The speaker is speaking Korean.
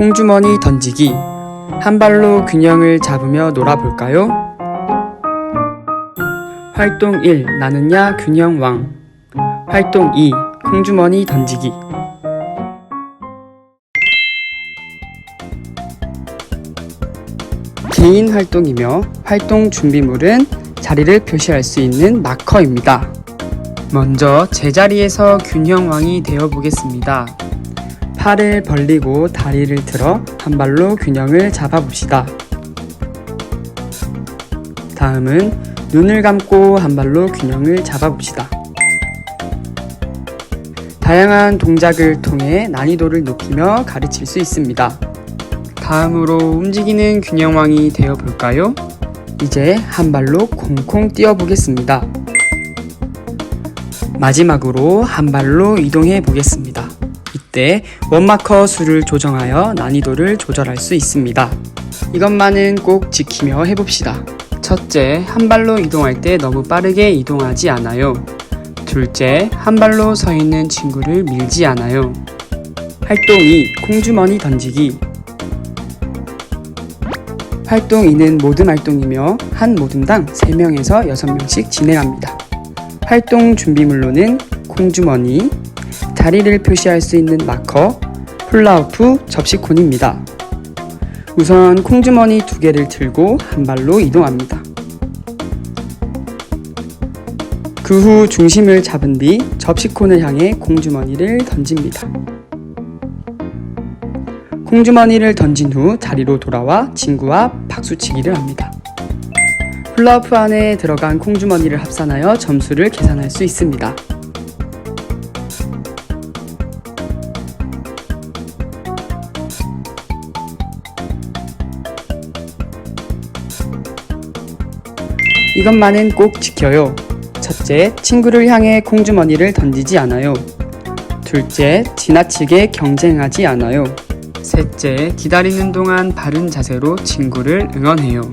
콩주머니 던지기. 한 발로 균형을 잡으며 놀아볼까요? 활동 1. 나는야 균형 왕. 활동 2. 콩주머니 던지기. 개인 활동이며 활동 준비물은 자리를 표시할 수 있는 마커입니다. 먼저 제자리에서 균형왕이 되어 보겠습니다. 팔을 벌리고 다리를 틀어 한 발로 균형을 잡아 봅시다. 다음은 눈을 감고 한 발로 균형을 잡아 봅시다. 다양한 동작을 통해 난이도를 높이며 가르칠 수 있습니다. 다음으로 움직이는 균형왕이 되어 볼까요? 이제 한 발로 콩콩 뛰어 보겠습니다. 마지막으로 한 발로 이동해 보겠습니다. 이때 원마커 수를 조정하여 난이도를 조절할 수 있습니다. 이것만은 꼭 지키며 해봅시다. 첫째, 한 발로 이동할 때 너무 빠르게 이동하지 않아요. 둘째, 한 발로 서 있는 친구를 밀지 않아요. 활동 2. 콩주머니 던지기. 활동 2는 모듬 활동이며 한 모듬당 3명에서 6명씩 진행합니다. 활동 준비물로는 콩주머니, 자리를 표시할 수 있는 마커, 훌라후프, 접시콘입니다. 우선 콩주머니 두 개를 들고 한 발로 이동합니다. 그 후 중심을 잡은 뒤 접시콘을 향해 콩주머니를 던집니다. 콩주머니를 던진 후 자리로 돌아와 친구와 박수치기를 합니다. 훌라후프 안에 들어간 콩주머니를 합산하여 점수를 계산할 수 있습니다. 이것만은 꼭 지켜요. 첫째, 친구를 향해 콩주머니를 던지지 않아요. 둘째, 지나치게 경쟁하지 않아요. 셋째, 기다리는 동안 바른 자세로 친구를 응원해요.